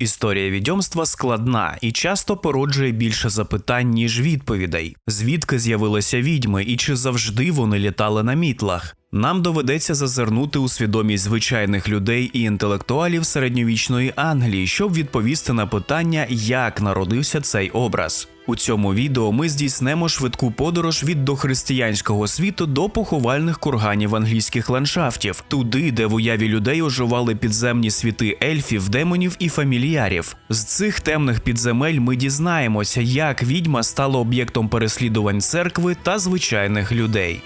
Історія відьомства складна і часто породжує більше запитань, ніж відповідей. Звідки з'явилися відьми і чи завжди вони літали на мітлах? Нам доведеться зазирнути у свідомість звичайних людей і інтелектуалів середньовічної Англії, щоб відповісти на питання, як народився цей образ. У цьому відео ми здійснемо швидку подорож від дохристиянського світу до поховальних курганів англійських ландшафтів, туди, де в уяві людей оживали підземні світи ельфів, демонів і фамільярів. З цих темних підземель ми дізнаємося, як відьма стала об'єктом переслідувань церкви та звичайних людей.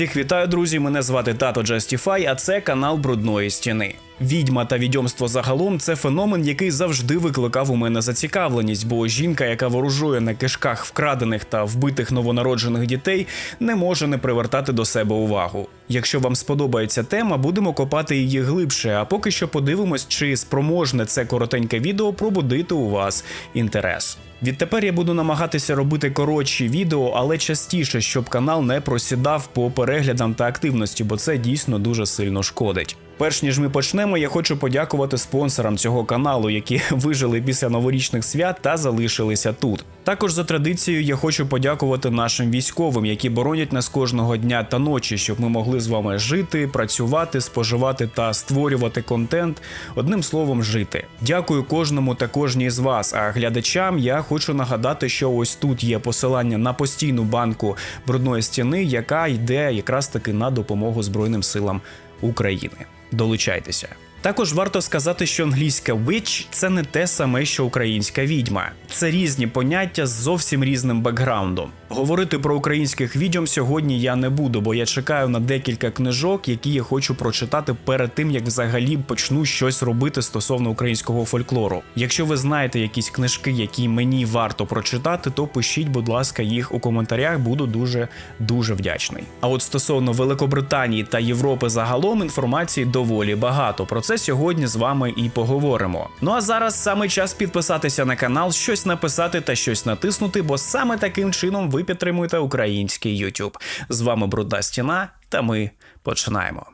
Всіх вітаю, друзі! Мене звати Тато Джастіфай, а це канал Брудної стіни. Відьма та відьомство загалом це феномен, який завжди викликав у мене зацікавленість, бо жінка, яка ворожує на кишках вкрадених та вбитих новонароджених дітей, не може не привертати до себе увагу. Якщо вам сподобається тема, будемо копати її глибше. А поки що подивимось, чи спроможне це коротеньке відео пробудити у вас інтерес. Відтепер я буду намагатися робити коротші відео, але частіше, щоб канал не просідав по переглядам та активності, бо це дійсно дуже сильно шкодить. Перш ніж ми почнемо, я хочу подякувати спонсорам цього каналу, які вижили після новорічних свят та залишилися тут. Також за традицією я хочу подякувати нашим військовим, які боронять нас кожного дня та ночі, щоб ми могли з вами жити, працювати, споживати та створювати контент. Одним словом, жити. Дякую кожному та кожній з вас. А глядачам я хочу нагадати, що ось тут є посилання на постійну банку брудної стіни, яка йде якраз таки на допомогу Збройним силам України. Долучайтеся. Також варто сказати, що англійська witch – це не те саме, що українська відьма. Це різні поняття з зовсім різним бекграундом. Говорити про українських відьом сьогодні я не буду, бо я чекаю на декілька книжок, які я хочу прочитати перед тим, як взагалі почну щось робити стосовно українського фольклору. Якщо ви знаєте якісь книжки, які мені варто прочитати, то пишіть, будь ласка, їх у коментарях. Буду дуже дуже вдячний. А от стосовно Великобританії та Європи загалом інформації доволі багато. Про сьогодні з вами і поговоримо. Ну а зараз саме час підписатися на канал, щось написати та щось натиснути, бо саме таким чином ви підтримуєте український YouTube. З вами Брудна Стіна, та ми починаємо.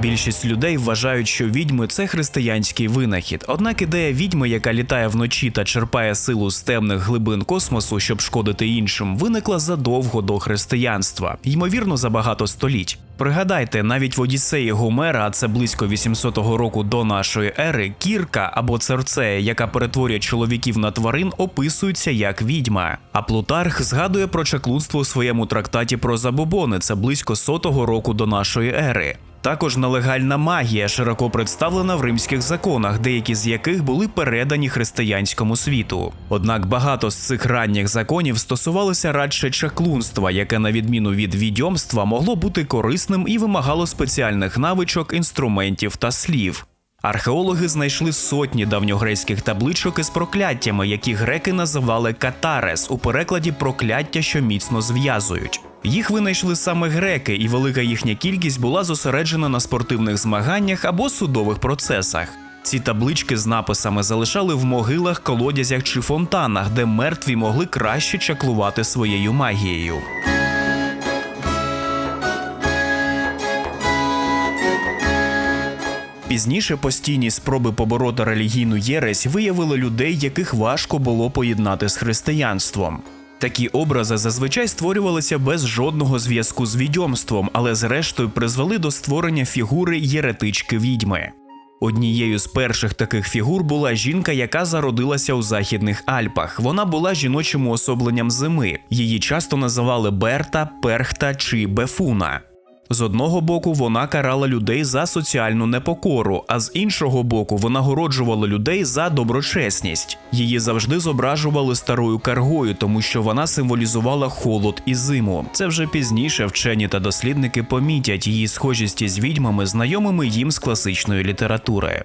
Більшість людей вважають, що відьми це християнський винахід. Однак ідея відьми, яка літає вночі та черпає силу з темних глибин космосу, щоб шкодити іншим, виникла задовго до християнства, ймовірно, за багато століть. Пригадайте, навіть в Одіссеї Гомера, а це близько 800 року до нашої ери, кірка або церцея, яка перетворює чоловіків на тварин, описується як відьма. А Плутарх згадує про чаклунство у своєму трактаті про забобони, це близько сотого року до нашої ери. Також нелегальна магія широко представлена в римських законах, деякі з яких були передані християнському світу. Однак багато з цих ранніх законів стосувалося радше чаклунства, яке, на відміну від відьомства, могло бути корисним і вимагало спеціальних навичок, інструментів та слів. Археологи знайшли сотні давньогрецьких табличок із прокляттями, які греки називали катарес у перекладі прокляття, що міцно зв'язують. Їх винайшли саме греки, і велика їхня кількість була зосереджена на спортивних змаганнях або судових процесах. Ці таблички з написами залишали в могилах, колодязях чи фонтанах, де мертві могли краще чаклувати своєю магією. Пізніше постійні спроби побороти релігійну єресь виявили людей, яких важко було поєднати з християнством. Такі образи зазвичай створювалися без жодного зв'язку з відьомством, але зрештою призвели до створення фігури єретички відьми. Однією з перших таких фігур була жінка, яка зародилася у західних Альпах. Вона була жіночим уособленням зими. Її часто називали Берта, Перхта чи Бефуна. З одного боку вона карала людей за соціальну непокору, а з іншого боку винагороджувала людей за доброчесність. Її завжди зображували старою каргою, тому що вона символізувала холод і зиму. Це вже пізніше вчені та дослідники помітять її схожість із відьмами, знайомими їм з класичної літератури.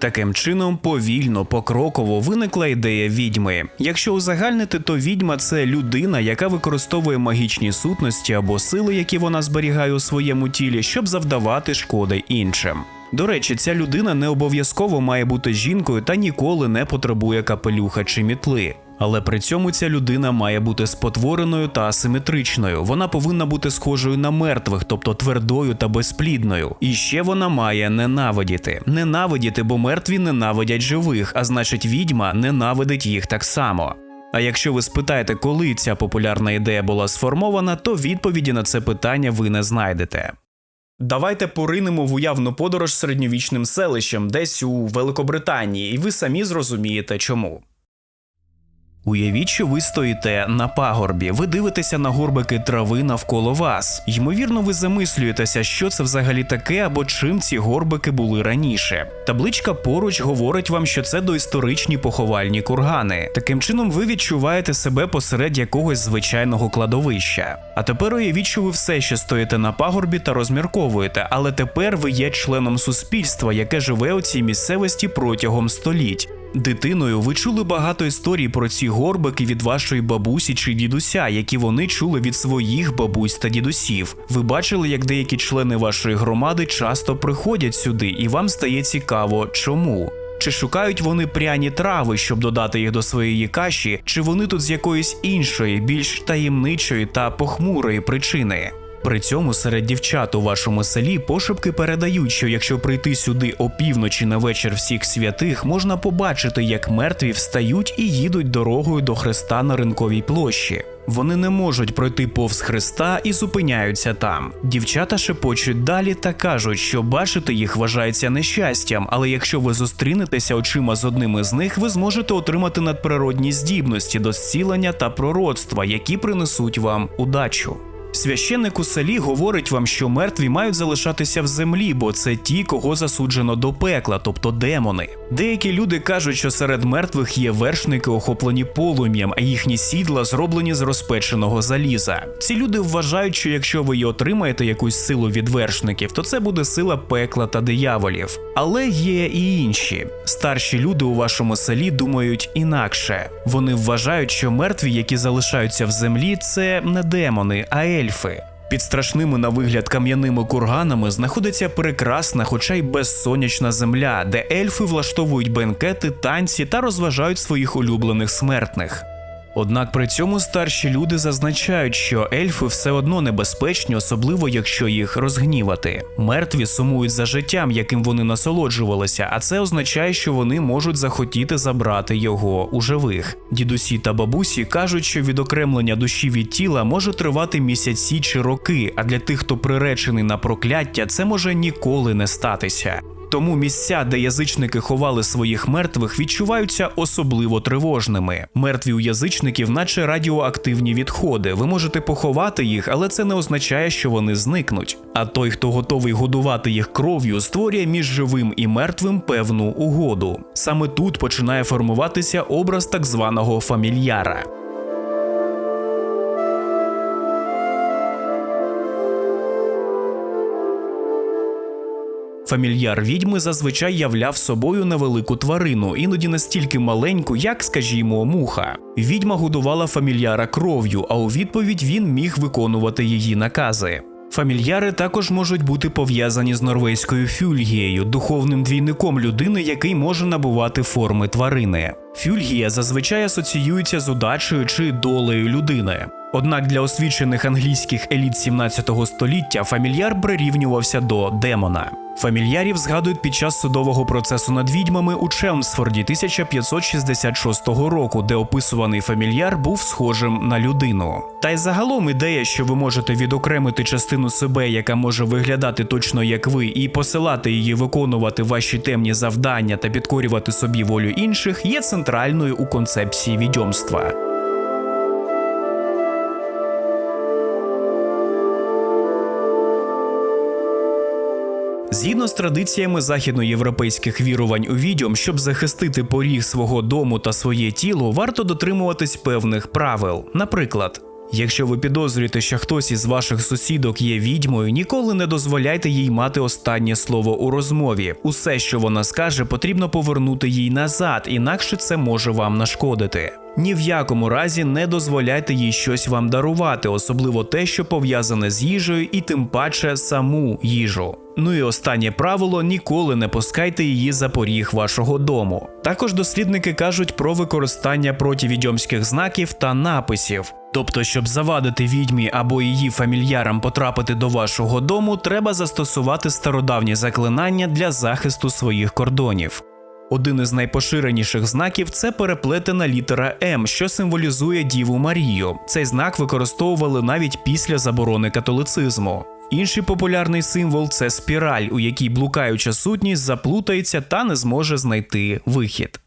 Таким чином, повільно, покроково виникла ідея відьми. Якщо узагальнити, то відьма це людина, яка використовує магічні сутності або сили, які вона зберігає у своєму тілі, щоб завдавати шкоди іншим. До речі, ця людина не обов'язково має бути жінкою та ніколи не потребує капелюха чи мітли. Але при цьому ця людина має бути спотвореною та асиметричною. Вона повинна бути схожою на мертвих, тобто твердою та безплідною. І ще вона має ненавидіти. Ненавидіти, бо мертві ненавидять живих, а значить, відьма ненавидить їх так само. А якщо ви спитаєте, коли ця популярна ідея була сформована, то відповіді на це питання ви не знайдете. Давайте поринемо в уявну подорож середньовічним селищем десь у Великобританії, і ви самі зрозумієте чому. Уявіть, що ви стоїте на пагорбі, ви дивитеся на горбики трави навколо вас. Ймовірно, ви замислюєтеся, що це взагалі таке або чим ці горбики були раніше. Табличка поруч говорить вам, що це доісторичні поховальні кургани. Таким чином, ви відчуваєте себе посеред якогось звичайного кладовища. А тепер уявіть, що ви все ще стоїте на пагорбі та розмірковуєте, але тепер ви є членом суспільства, яке живе у цій місцевості протягом століть. Дитиною ви чули багато історій про ці горбики від вашої бабусі чи дідуся, які вони чули від своїх бабусь та дідусів. Ви бачили, як деякі члени вашої громади часто приходять сюди, і вам стає цікаво, чому. Чи шукають вони пряні трави, щоб додати їх до своєї каші, чи вони тут з якоїсь іншої, більш таємничої та похмурої причини? При цьому серед дівчат у вашому селі пошепки передають, що якщо прийти сюди опівночі на вечір всіх святих, можна побачити, як мертві встають і їдуть дорогою до хреста на ринковій площі. Вони не можуть пройти повз хреста і зупиняються там. Дівчата шепочуть далі та кажуть, що бачити їх вважається нещастям, але якщо ви зустрінетеся очима з одним із них, ви зможете отримати надприродні здібності до зцілення та пророцтва, які принесуть вам удачу. Священник у селі говорить вам, що мертві мають залишатися в землі, бо це ті, кого засуджено до пекла, тобто демони. Деякі люди кажуть, що серед мертвих є вершники, охоплені полум'ям, а їхні сідла зроблені з розпеченого заліза. Ці люди вважають, що якщо ви й отримаєте якусь силу від вершників, то це буде сила пекла та дияволів. Але є і інші. Старші люди у вашому селі думають інакше. Вони вважають, що мертві, які залишаються в землі, це не демони, а ельфи. Під страшними на вигляд кам'яними курганами знаходиться прекрасна, хоча й безсонячна земля, де ельфи влаштовують бенкети, танці та розважають своїх улюблених смертних. Однак при цьому старші люди зазначають, що ельфи все одно небезпечні, особливо якщо їх розгнівати. Мертві сумують за життям, яким вони насолоджувалися, а це означає, що вони можуть захотіти забрати його у живих. Дідусі та бабусі кажуть, що відокремлення душі від тіла може тривати місяці чи роки, а для тих, хто приречений на прокляття, це може ніколи не статися. Тому місця, де язичники ховали своїх мертвих, відчуваються особливо тривожними. Мертві у язичників, наче радіоактивні відходи. Ви можете поховати їх, але це не означає, що вони зникнуть. А той, хто готовий годувати їх кров'ю, створює між живим і мертвим певну угоду. Саме тут починає формуватися образ так званого фамільяра. Фамільяр відьми зазвичай являв собою невелику тварину, іноді настільки маленьку, як, скажімо, муха. Відьма годувала фамільяра кров'ю, а у відповідь він міг виконувати її накази. Фамільяри також можуть бути пов'язані з норвезькою фюльгією, духовним двійником людини, який може набувати форми тварини. Фюльгія зазвичай асоціюється з удачею чи долею людини. Однак для освічених англійських еліт 17 століття фамільяр прирівнювався до демона. Фамільярів згадують під час судового процесу над відьмами у Челмсфорді 1566 року, де описуваний фамільяр був схожим на людину. Та й загалом ідея, що ви можете відокремити частину себе, яка може виглядати точно як ви, і посилати її виконувати ваші темні завдання та підкорювати собі волю інших, є центральною у концепції відьомства. Згідно з традиціями західноєвропейських вірувань у відьом, щоб захистити поріг свого дому та своє тіло, варто дотримуватись певних правил. Наприклад, Якщо ви підозрюєте, що хтось із ваших сусідок є відьмою, ніколи не дозволяйте їй мати останнє слово у розмові. Усе, що вона скаже, потрібно повернути їй назад, інакше це може вам нашкодити. Ні в якому разі не дозволяйте їй щось вам дарувати, особливо те, що пов'язане з їжею, і тим паче саму їжу. Ну і останнє правило: ніколи не пускайте її за поріг вашого дому. Також дослідники кажуть про використання противідьомських знаків та написів. Тобто, щоб завадити відьмі або її фамільярам потрапити до вашого дому, треба застосувати стародавні заклинання для захисту своїх кордонів. Один із найпоширеніших знаків це переплетена літера М, що символізує Діву Марію. Цей знак використовували навіть після заборони католицизму. Інший популярний символ це спіраль, у якій блукаюча сутність заплутається та не зможе знайти вихід.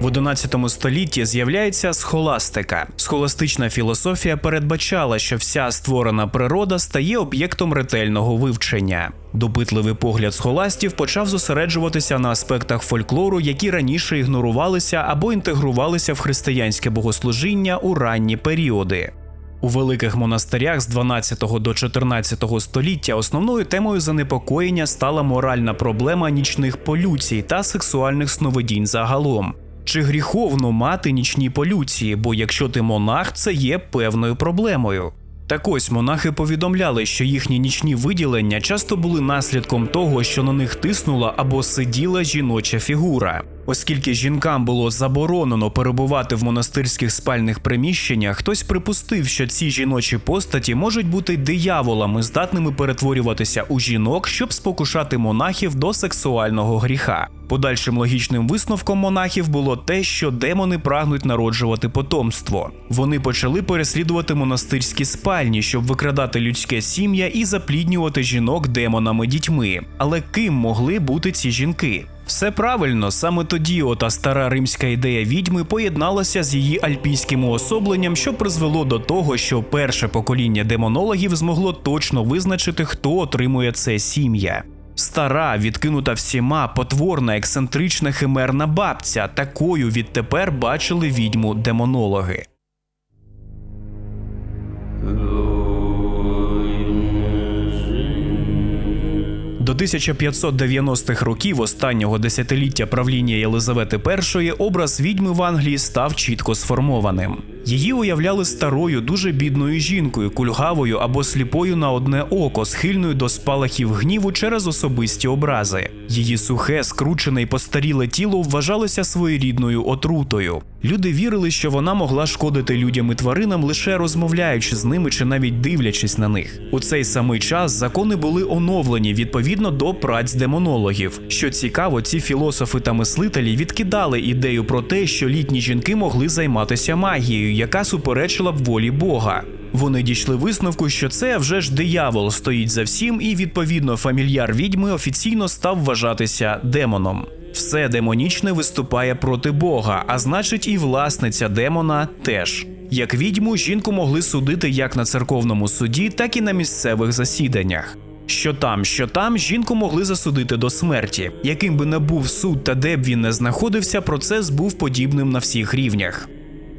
В 11 столітті з'являється схоластика. Схоластична філософія передбачала, що вся створена природа стає об'єктом ретельного вивчення. Допитливий погляд схоластів почав зосереджуватися на аспектах фольклору, які раніше ігнорувалися або інтегрувалися в християнське богослужіння у ранні періоди. У великих монастирях з 12 до 14 століття основною темою занепокоєння стала моральна проблема нічних полюцій та сексуальних сновидінь загалом. Чи гріховно мати нічні полюції, бо якщо ти монах, це є певною проблемою. Так ось монахи повідомляли, що їхні нічні виділення часто були наслідком того, що на них тиснула або сиділа жіноча фігура. Оскільки жінкам було заборонено перебувати в монастирських спальних приміщеннях, хтось припустив, що ці жіночі постаті можуть бути дияволами, здатними перетворюватися у жінок, щоб спокушати монахів до сексуального гріха. Подальшим логічним висновком монахів було те, що демони прагнуть народжувати потомство. Вони почали переслідувати монастирські спальні, щоб викрадати людське сім'я і запліднювати жінок демонами дітьми. Але ким могли бути ці жінки? Все правильно, саме тоді ота стара римська ідея відьми поєдналася з її альпійським уособленням, що призвело до того, що перше покоління демонологів змогло точно визначити, хто отримує це сім'я. Стара, відкинута всіма, потворна, ексцентрична химерна бабця. Такою відтепер бачили відьму демонологи. До 1590-х років останнього десятиліття правління Єлизавети І образ відьми в Англії став чітко сформованим. Її уявляли старою, дуже бідною жінкою, кульгавою або сліпою на одне око, схильною до спалахів гніву через особисті образи. Її сухе, скручене й постаріле тіло вважалося своєрідною отрутою. Люди вірили, що вона могла шкодити людям і тваринам лише розмовляючи з ними чи навіть дивлячись на них. У цей самий час закони були оновлені відповідно до праць демонологів. Що цікаво, ці філософи та мислителі відкидали ідею про те, що літні жінки могли займатися магією, яка суперечила б волі Бога. Вони дійшли висновку, що це вже ж диявол стоїть за всім, і відповідно фамільяр відьми офіційно став вважатися демоном. Все демонічне виступає проти Бога, а значить, і власниця демона теж. Як відьму, жінку могли судити як на церковному суді, так і на місцевих засіданнях. Що там, що там, жінку могли засудити до смерті. Яким би не був суд та де б він не знаходився, процес був подібним на всіх рівнях.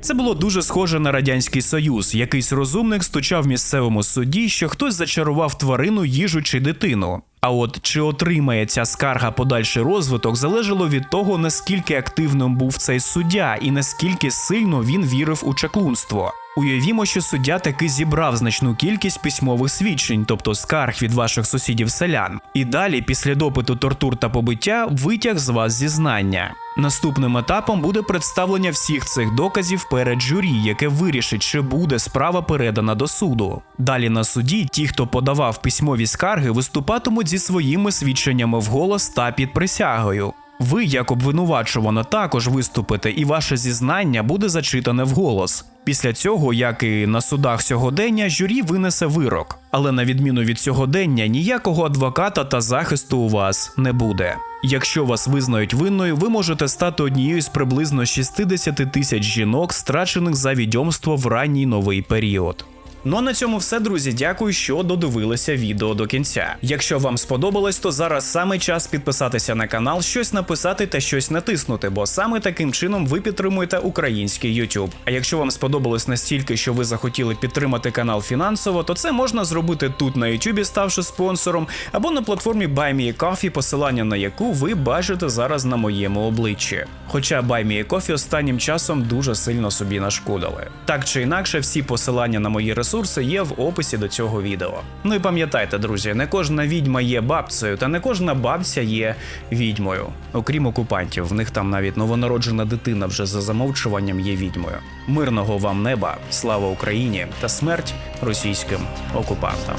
Це було дуже схоже на радянський союз. Якийсь розумник стучав місцевому суді, що хтось зачарував тварину, їжу чи дитину. А от чи отримає ця скарга подальший розвиток, залежало від того, наскільки активним був цей суддя і наскільки сильно він вірив у чаклунство. Уявімо, що суддя таки зібрав значну кількість письмових свідчень, тобто скарг від ваших сусідів селян. І далі, після допиту тортур та побиття, витяг з вас зізнання. Наступним етапом буде представлення всіх цих доказів перед журі, яке вирішить, чи буде справа передана до суду. Далі на суді ті, хто подавав письмові скарги, виступатимуть зі своїми свідченнями вголос та під присягою. Ви, як обвинувачувана, також виступите, і ваше зізнання буде зачитане вголос. Після цього, як і на судах сьогодення, журі винесе вирок. Але на відміну від сьогодення, ніякого адвоката та захисту у вас не буде. Якщо вас визнають винною, ви можете стати однією з приблизно 60 тисяч жінок, страчених за відьомство в ранній новий період. Ну а на цьому все, друзі. Дякую, що додивилися відео до кінця. Якщо вам сподобалось, то зараз саме час підписатися на канал, щось написати та щось натиснути, бо саме таким чином ви підтримуєте український YouTube. А якщо вам сподобалось настільки, що ви захотіли підтримати канал фінансово, то це можна зробити тут на YouTube, ставши спонсором, або на платформі BuyMeACoffee, посилання на яку ви бачите зараз на моєму обличчі. Хоча BuyMeACoffee останнім часом дуже сильно собі нашкодили. Так чи інакше, всі посилання на мої ресурси є в описі до цього відео. Ну і пам'ятайте, друзі, не кожна відьма є бабцею, та не кожна бабця є відьмою. Окрім окупантів, в них там навіть новонароджена дитина вже за замовчуванням є відьмою. Мирного вам неба, слава Україні та смерть російським окупантам.